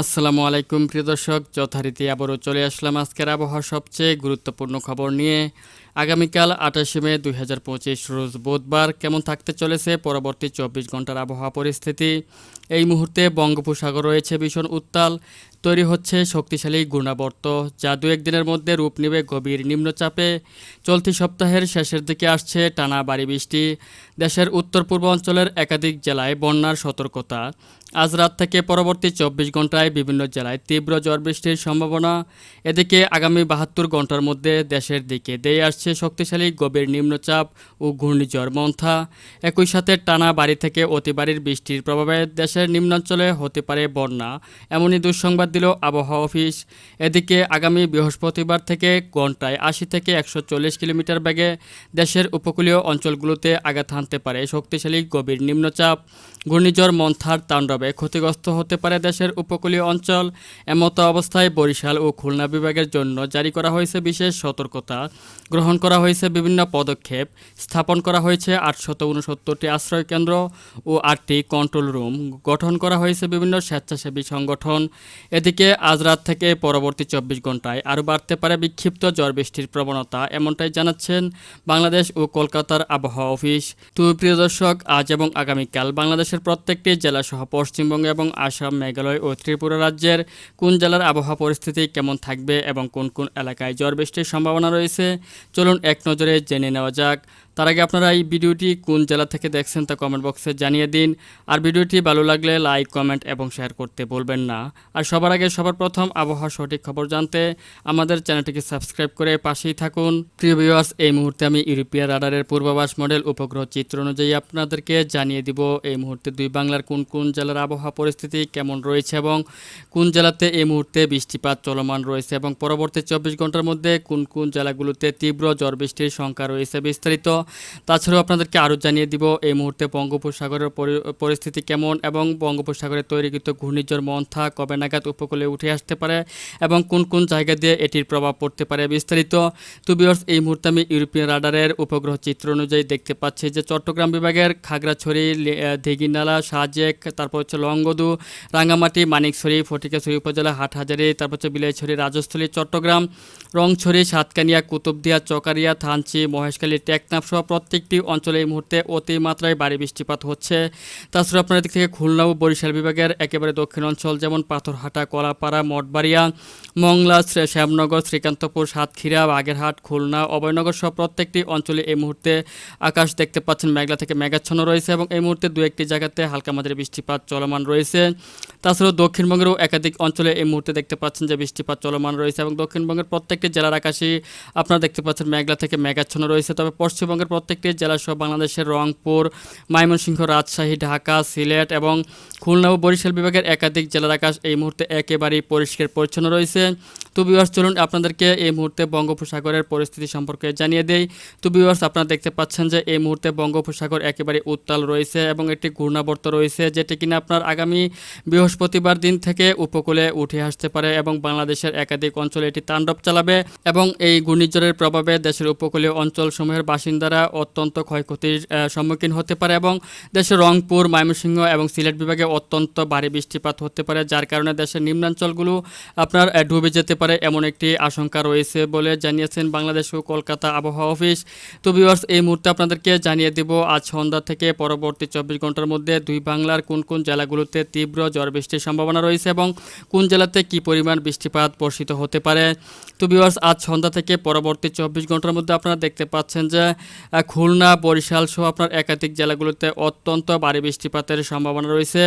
আসসালামু আলাইকুম, প্রিয় দর্শক। যথারীতি আবারও চলে আসলাম আজকের আবহাওয়া সবচেয়ে গুরুত্বপূর্ণ খবর নিয়ে। আগামীকাল আঠাশে মে দুই হাজার পঁচিশ রোজ বুধবার কেমন থাকতে চলেছে পরবর্তী চব্বিশ ঘণ্টার আবহাওয়া পরিস্থিতি? এই মুহূর্তে বঙ্গোপসাগর রয়েছে ভীষণ উত্তাল। তৈরি হচ্ছে শক্তিশালী ঘূর্ণাবর্ত, যা দু একদিনের মধ্যে রূপ নেবে গভীর নিম্নচাপে। চলতি সপ্তাহের শেষের দিকে আসছে টানা বাড়ি বৃষ্টি। দেশের উত্তর পূর্ব অঞ্চলের একাধিক জেলায় বন্যার সতর্কতা। আজ রাত থেকে পরবর্তী চব্বিশ ঘন্টায় বিভিন্ন জেলায় তীব্র ঝড় বৃষ্টির সম্ভাবনা। এদিকে আগামী বাহাত্তর ঘণ্টার মধ্যে দেশের দিকে দেয়ে আসছে শক্তিশালী গভীর নিম্নচাপ ও ঘূর্ণিঝড় মন্থা। একই সাথে টানা বাড়ি থেকে অতি বাড়ির বৃষ্টির প্রভাবে দেশের নিম্নাঞ্চলে হতে পারে বন্যা। এমনই দুঃসংবাদ দিল আবহাওয়া অফিস। এদিকে আগামী বৃহস্পতিবার থেকে ঘন্টায় আশি থেকে একশো চল্লিশ কিলোমিটার বেগে দেশের উপকূলীয় অঞ্চলগুলোতে আঘাত হানতে পারে শক্তিশালী গভীর নিম্নচাপ। ঘূর্ণিঝড় মন্থার তাণ্ডবে ক্ষতিগ্রস্ত হতে পারে দেশের উপকূলীয় অঞ্চল। এমত অবস্থায় বরিশাল ও খুলনা বিভাগের জন্য জারি করা হয়েছে বিশেষ সতর্কতা। গ্রহণ করা হয়েছে বিভিন্ন পদক্ষেপ। স্থাপন করা হয়েছে আটশত উনসত্তরটি আশ্রয় কেন্দ্র ও আটটি কন্ট্রোল রুম। গঠন করা হয়েছে বিভিন্ন স্বেচ্ছাসেবী সংগঠন। এদিকে আজ রাত থেকে পরবর্তী চব্বিশ ঘন্টায় আরও বাড়তে পারে বিক্ষিপ্ত ঝড় বৃষ্টির প্রবণতা, এমনটাই জানাচ্ছেন বাংলাদেশ ও কলকাতার আবহাওয়া অফিস। তো প্রিয় দর্শক, আজ এবং আগামীকাল বাংলাদেশের প্রত্যেকটি জেলাসহ পশ্চিমবঙ্গ এবং আসাম, মেঘালয় ও ত্রিপুরা রাজ্যের কোন জেলার আবহাওয়া পরিস্থিতি কেমন থাকবে এবং কোন কোন এলাকায় ঝড় বৃষ্টির সম্ভাবনা রয়েছে, চলুন এক নজরে জেনে নেওয়া যাক। তার আগে আপনারা এই ভিডিওটি কোন জেলা থেকে দেখছেন তা কমেন্ট বক্সে জানিয়ে দিন। আর ভিডিওটি ভালো লাগলে লাইক কমেন্ট এবং শেয়ার করতে বলবেন না। আর সবার আগে সবার প্রথম আবহাওয়ার সঠিক খবর জানতে আমাদের চ্যানেলটিকে সাবস্ক্রাইব করে পাশেই থাকুন। প্রিয় ভিউয়ার্স এই মুহূর্তে আমি ইউরোপিয়া রাডারের পূর্বাভাস মডেল উপগ্রহ চিত্র অনুযায়ী আপনাদেরকে জানিয়ে দিব এই মুহূর্তে দুই বাংলার কোন কোন জেলার আবহাওয়া পরিস্থিতি কেমন রয়েছে এবং কোন জেলাতে এই মুহূর্তে বৃষ্টিপাত চলমান রয়েছে এবং পরবর্তী চব্বিশ ঘণ্টার মধ্যে কোন কোন জেলাগুলোতে তীব্র ঝড় বৃষ্টির সংখ্যা রয়েছে বিস্তারিত তাছাড়াও আপনাদেরকে আরও জানিয়ে দিব এই মুহূর্তে বঙ্গোপসাগরের পরি- পরিস্থিতি কেমন এবং বঙ্গোপসাগরে তৈরিকৃত ঘূর্ণিঝড় মন্থা কবে নাগাদ উপকূলে উঠে আসতে পারে এবং কোন কোন জায়গা দিয়ে এটির প্রভাব পড়তে পারে বিস্তারিত। তো বিয়ার্স এই মুহূর্তে আমি ইউরোপিয়ান রাডারের উপগ্রহ চিত্র অনুযায়ী দেখতে পাচ্ছি যে চট্টগ্রাম বিভাগের খাগড়াছড়ি লে- আহ, দিঘিনালা সাজেক তারপর হচ্ছে লংগদু রাঙ্গামাটি মানিকছড়ি ফটিকাছড়ি উপজেলা হাটহাজারি তারপর হচ্ছে বিলাইছড়ি রাজস্থলী চট্টগ্রাম রংছড়ি সাতকানিয়া কুতুবদিয়া চকারিয়া থানচি মহেশখালী টেকনাফ সহ প্রত্যেকটি অঞ্চলে এই মুহূর্তে অতিমাত্রায় ভারী বৃষ্টিপাত হচ্ছে। তাছাড়া আপনার দিক থেকে খুলনা ও বরিশাল বিভাগের একেবারে দক্ষিণ অঞ্চল যেমন পাথরহাটা, কলাপাড়া, মঠবাড়িয়া, মংলা শ্যামনগর, শ্রীকান্তপুর, সাতক্ষীরা, বাগেরহাট, খুলনা, অভয়নগর সহ প্রত্যেকটি অঞ্চলে এই মুহূর্তে আকাশ দেখতে পাচ্ছেন মেঘলা থেকে মেঘাচ্ছন্ন রয়েছে এবং এই মুহূর্তে দু একটি জায়গাতে হালকা মাঝারি বৃষ্টিপাত চলমান রয়েছে। তাছাড়াও দক্ষিণবঙ্গেরও একাধিক অঞ্চলে এই মুহূর্তে দেখতে পাচ্ছেন যে বৃষ্টিপাত চলমান রয়েছে এবং দক্ষিণবঙ্গের প্রত্যেকটি জেলার আকাশে আপনারা দেখতে পাচ্ছেন মেঘলা থেকে মেঘাচ্ছন্ন রয়েছে। তবে পশ্চিমবঙ্গের প্রত্যেকটি জেলা সহ বাংলাদেশের রংপুর, ময়মনসিংহ, রাজশাহী, ঢাকা, সিলেট এবং খুলনা ও বরিশাল বিভাগের একাধিক জেলার আকাশ এই মুহূর্তে একেবারেই পরিষ্কার পরিচ্ছন্ন রয়েছে। তো বিভার্স চলুন আপনাদেরকে এই মুহূর্তে বঙ্গোপসাগরের পরিস্থিতি সম্পর্কে জানিয়ে দেই। তো বিভার্স আপনারা দেখতে পাচ্ছেন যে এই মুহূর্তে বঙ্গোপসাগর একেবারে উত্তাল রয়েছে এবং একটি ঘূর্ণাবর্ত রয়েছে, যেটি কিনা আপনার আগামী বৃহস্পতিবার দিন থেকে উপকূলে উঠে আসতে পারে এবং বাংলাদেশের একাধিক অঞ্চলে এটি তাণ্ডব চালাবে এবং এই ঘূর্ণিঝড়ের প্রভাবে দেশের উপকূলীয় অঞ্চলসমূহের বাসিন্দারা অত্যন্ত ক্ষয়ক্ষতির সম্মুখীন হতে পারে এবং দেশের রংপুর, ময়মনসিংহ এবং সিলেট বিভাগে অত্যন্ত ভারী বৃষ্টিপাত হতে পারে, যার কারণে দেশের নিম্নাঞ্চলগুলো আপনার ডুবে যেতে পারে এমন একটি আশঙ্কা রয়েছে বলে জানিয়েছেন বাংলাদেশ ও কলকাতা আবহাওয়া অফিস। তো ভিউয়ার্স এই মুহূর্তে আপনাদেরকে জানিয়ে দেব, আজ সন্ধ্যা থেকে পরবর্তী চব্বিশ ঘণ্টার মধ্যে দুই বাংলার কোন কোন জেলাগুলোতে তীব্র ঝড় বৃষ্টির সম্ভাবনা রয়েছে এবং কোন জেলাতে কী পরিমাণ বৃষ্টিপাত বর্ষিত হতে পারে। তো ভিউয়ার্স আজ সন্ধ্যা থেকে পরবর্তী চব্বিশ ঘণ্টার মধ্যে আপনারা দেখতে পাচ্ছেন যে খুলনা, বরিশাল সহ আপনার একাধিক জেলাগুলোতে অত্যন্ত ভারী বৃষ্টিপাতের সম্ভাবনা রয়েছে।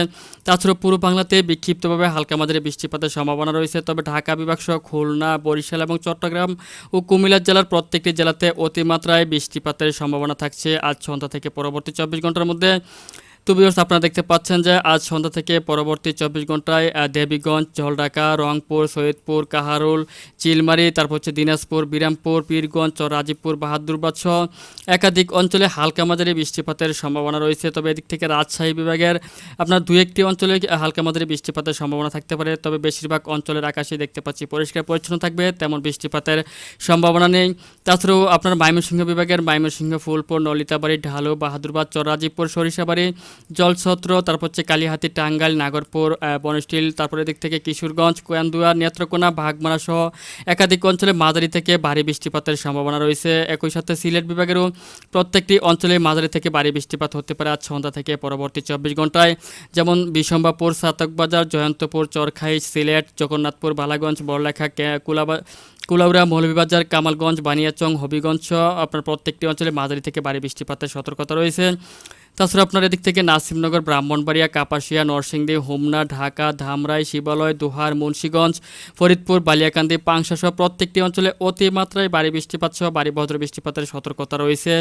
তাছাড়া পুরো বাংলাতে বিক্ষিপ্তভাবে হালকা মাঝারি বৃষ্টিপাতের সম্ভাবনা রয়েছে। তবে ঢাকা বিভাগ সহ খুলনা, বরিশাল এবং চট্টগ্রাম ও কুমিল্লা জেলার প্রত্যেকটি জেলাতে অতিমাত্রায় বৃষ্টিপাতের সম্ভাবনা থাকছে আজ সন্ধ্যা থেকে পরবর্তী চব্বিশ ঘণ্টার মধ্যে। তো ভিউয়ার্স আপনারা দেখতে পাচ্ছেন যে আজ সন্ধ্যা থেকে পরবর্তী চব্বিশ ঘন্টায় দেবীগঞ্জ, জলঢাকা, রংপুর, সৈয়দপুর, কাহারুল, চিলমারি, তারপর হচ্ছে দিনাজপুর, বিরামপুর, পীরগঞ্জ, রাজীবপুর, বাহাদুরবাদ সহ একাধিক অঞ্চলে হালকা মাঝারি বৃষ্টিপাতের সম্ভাবনা রয়েছে। তবে এদিক থেকে রাজশাহী বিভাগের আপনার দু একটি অঞ্চলে হালকা মাঝারি বৃষ্টিপাতের সম্ভাবনা থাকতে পারে। তবে বেশিরভাগ অঞ্চলের আকাশে দেখতে পাচ্ছি পরিষ্কার পরিচ্ছন্ন থাকবে, তেমন বৃষ্টিপাতের সম্ভাবনা নেই। তাছাড়াও আপনার ময়মনসিংহ বিভাগের ময়মনসিংহ, ফুলপুর, নলিতাবাড়ি, ঢালু, বাহাদুরবাদ চরাজিপুর সরিষাবাড়ি জলছত্র, তারপর হচ্ছে কালীহাতি, টাঙ্গাইল, নাগরপুর বনস্টিল তারপর দিক থেকে কিশোরগঞ্জ কোয়ান্দুয়া নেত্রকোনা ভাগমারা সহ একাধিক অঞ্চলে মাঝারি থেকে ভারী বৃষ্টিপাতের সম্ভাবনা রয়েছে। একই সাথে সিলেট বিভাগেরও প্রত্যেকটি অঞ্চলে মাঝারি থেকে ভারী বৃষ্টিপাত হতে পারে আজ সন্ধ্যা থেকে পরবর্তী চব্বিশ ঘন্টায় যেমন বিশম্বাপুর সাতকবাজার, জয়ন্তপুর, চরখাই, সিলেট, জগন্নাথপুর, বালাগঞ্জ, বড়লেখা কুলাবা, কুলাউড়া, মৌলভীবাজার, কামালগঞ্জ, বানিয়াচং, হবিগঞ্জ সহ আপনার প্রত্যেকটি অঞ্চলে মাঝারি থেকে ভারী বৃষ্টিপাতের সতর্কতা রয়েছে। তাছাড়া আপনার এদিক থেকে নাসিমনগর, ব্রাহ্মণবাড়িয়া, কাপাসিয়া, নরসিংদী, হোমনা, ঢাকা, ধামরাই, শিবালয়, দোহার, মুন্সীগঞ্জ, ফরিদপুর, বালিয়াকান্দি, পাংশাসহ প্রত্যেকটি অঞ্চলে অতিমাত্রায় বাড়ি বৃষ্টিপাত সহ ভারী বজ্র বৃষ্টিপাতের সতর্কতা রয়েছে।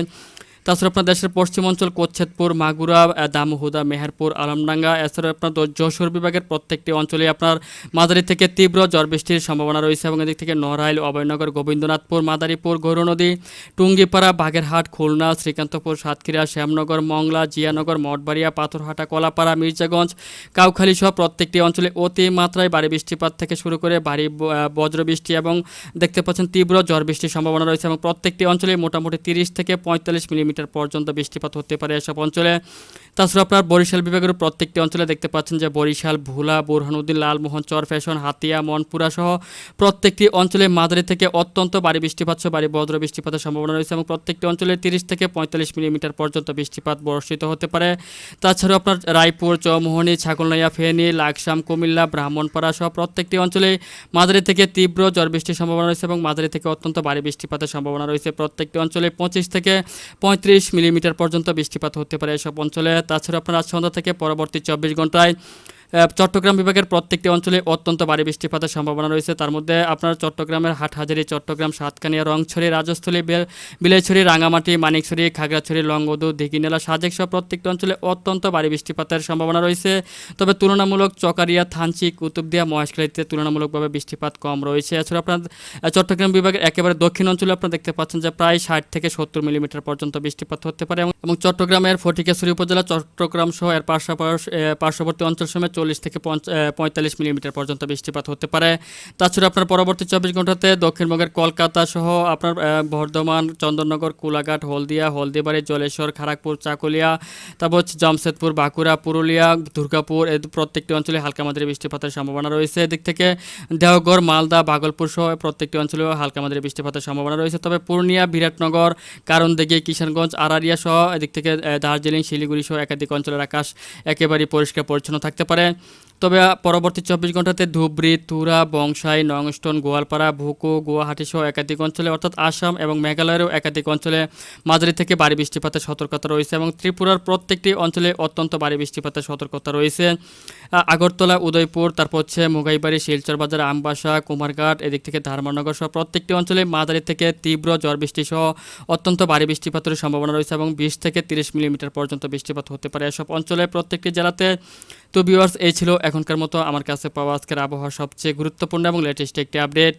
তাছাড়া আপনার দেশের পশ্চিম অঞ্চল কোচ্ছেদপুর, মাগুরা দামুহুদা মেহেরপুর আলমডাঙ্গা এছাড়া আপনার যশোর বিভাগের প্রত্যেকটি অঞ্চলে আপনার মাঝারি থেকে তীব্র ঝড় বৃষ্টির সম্ভাবনা রয়েছে এবং এদিক থেকে নড়াইল, অভয়নগর, গোবিন্দনাথপুর, মাদারীপুর, গৌরনদী, টুঙ্গিপাড়া, বাগেরহাট, খুলনা, শ্রীকান্তপুর, সাতক্ষীরা, শ্যামনগর, মংলা, জিয়ানগর, মঠবাড়িয়া, পাথরহাটা, কলাপাড়া, মির্জাগঞ্জ কাউখালী সহ প্রত্যেকটি অঞ্চলে অতি মাত্রায় ভারী বৃষ্টিপাত থেকে শুরু করে ভারী বজ্রবৃষ্টি এবং দেখতে পাচ্ছেন তীব্র ঝড় বৃষ্টির সম্ভাবনা রয়েছে এবং প্রত্যেকটি অঞ্চলে মোটামুটি তিরিশ থেকে পঁয়তাল্লিশ মিলিমিটার পর্যন্ত বৃষ্টিপাত হতে পারে এসব অঞ্চলে। তাছাড়া আপনার বরিশাল বিভাগের প্রত্যেকটি অঞ্চলে দেখতে পাচ্ছেন যে বরিশাল, ভোলা, বোরহানুদ্দিন, লালমোহন, চর, ফ্যাশন, হাতিয়া, মনপুরা সহ প্রত্যেকটি অঞ্চলে মাঝারি থেকে অত্যন্ত ভারী বৃষ্টিপাত সহ ভারী বজ্র বৃষ্টিপাতের সম্ভাবনা রয়েছে এবং প্রত্যেকটি অঞ্চলে তিরিশ থেকে পঁয়তাল্লিশ মিলিমিটার পর্যন্ত বৃষ্টিপাত বর্ষিত হতে পারে। তাছাড়াও আপনার রায়পুর, চৌমোহনী, ছাগলনাইয়া, ফেনী, লাকসাম, কুমিল্লা, ব্রাহ্মণপাড়া সহ প্রত্যেকটি অঞ্চলে মাঝারি থেকে তীব্র ঝড় বৃষ্টির সম্ভাবনা রয়েছে এবং মাঝারি থেকে অত্যন্ত ভারী বৃষ্টিপাতের সম্ভাবনা রয়েছে। প্রত্যেকটি অঞ্চলে পঁচিশ থেকে পঁয়ত্রিশ মিলিমিটার পর্যন্ত বৃষ্টিপাত হতে পারে এসব অঞ্চলে। তাছাড়া আপনারা সন্ধ্যা থেকে পরবর্তী চব্বিশ ঘন্টায় চট্টগ্রাম বিভাগের প্রত্যেকটি অঞ্চলে অত্যন্ত ভারী বৃষ্টিপাতের সম্ভাবনা রয়েছে। তার মধ্যে আপনার চট্টগ্রামের হাটহাজারি, চট্টগ্রাম, সাতকানিয়া, রংছড়ি, রাজস্থলী, বেল বিলাইছড়ি রাঙামাটি মানিকছড়ি, খাগড়াছড়ি, লংগদু, দিঘিনেলা, সাজেক সহ প্রত্যেকটি অঞ্চলে অত্যন্ত ভারী বৃষ্টিপাতের সম্ভাবনা রয়েছে। তবে তুলনামূলক চকারিয়া, থানচি, কুতুবদিয়া, মহেশখালীতে তুলনামূলকভাবে বৃষ্টিপাত কম রয়েছে। এছাড়া আপনার চট্টগ্রাম বিভাগের একেবারে দক্ষিণ অঞ্চলে আপনারা দেখতে পাচ্ছেন যে প্রায় ষাট থেকে সত্তর মিলিমিটার পর্যন্ত বৃষ্টিপাত হতে পারে এবং- চট্টগ্রামের ফটিকেশ্বরী উপজেলা, চট্টগ্রাম সহ এর পার্শ্ববর্তী অঞ্চল সময় চল্লিশ থেকে পঁয়তাল্লিশ মিলিমিটার পর্যন্ত বৃষ্টিপাত হতে পারে। তাছাড়া আপনার পরবর্তী চব্বিশ ঘন্টাতে দক্ষিণবঙ্গের কলকাতা সহ আপনার বর্ধমান, চন্দননগর, কুলাঘাট, হলদিয়া, হলদিবাড়ি, জলেশ্বর খড়গপুর চাকুলিয়া, তারপর হচ্ছে জামশেদপুর, বাঁকুড়া, পুরুলিয়া, দুর্গাপুর এই প্রত্যেকটি অঞ্চলে হালকা মাঝারি বৃষ্টিপাতের সম্ভাবনা রয়েছে। এদিক থেকে দেওঘর, মালদা, ভাগলপুর সহ প্রত্যেকটি অঞ্চলে হালকা মাঝারি বৃষ্টিপাতের সম্ভাবনা রয়েছে। তবে পূর্ণিয়া, বিরাটনগর, কারণদিঘি, কিষানগঞ্জ, আরারিয়া সহ এদিক থেকে দার্জিলিং, শিলিগুড়ি সহ একাধিক অঞ্চলের আকাশ একেবারেই পরিষ্কার পরিচ্ছন্ন থাকতে পারে। তবে পরবর্তী চব্বিশ ঘন্টাতে ধুবড়ি, তুরা, বংশাই, নংস্টন, গোয়ালপাড়া, ভুকু, গুয়াহাটি সহ একাধিক অঞ্চলে, অর্থাৎ আসাম এবং মেঘালয়েরও একাধিক অঞ্চলে মাঝারি থেকে ভারী বৃষ্টিপাতের সতর্কতা রয়েছে এবং ত্রিপুরার প্রত্যেকটি অঞ্চলে অত্যন্ত ভারী বৃষ্টিপাতের সতর্কতা রয়েছে। আগরতলা, উদয়পুর, তারপর হচ্ছে মুগাইবাড়ি, শিলচর বাজার, আমবাসা, কুমারঘাট, এদিক থেকে ধারমানগর সহ প্রত্যেকটি অঞ্চলে মাদারি থেকে তীব্র ঝড় বৃষ্টি সহ অত্যন্ত ভারী বৃষ্টিপাতের সম্ভাবনা রয়েছে এবং বিশ থেকে তিরিশ মিলিমিটার পর্যন্ত বৃষ্টিপাত হতে পারে। এসব অঞ্চলে প্রত্যেকটি জেলাতে তো বিওয়ার্স এই ছিল এখনকার মতো। আমার কাছে পাওয়া আজকের আবহাওয়া সবচেয়ে গুরুত্বপূর্ণ এবং লেটেস্ট একটি আপডেট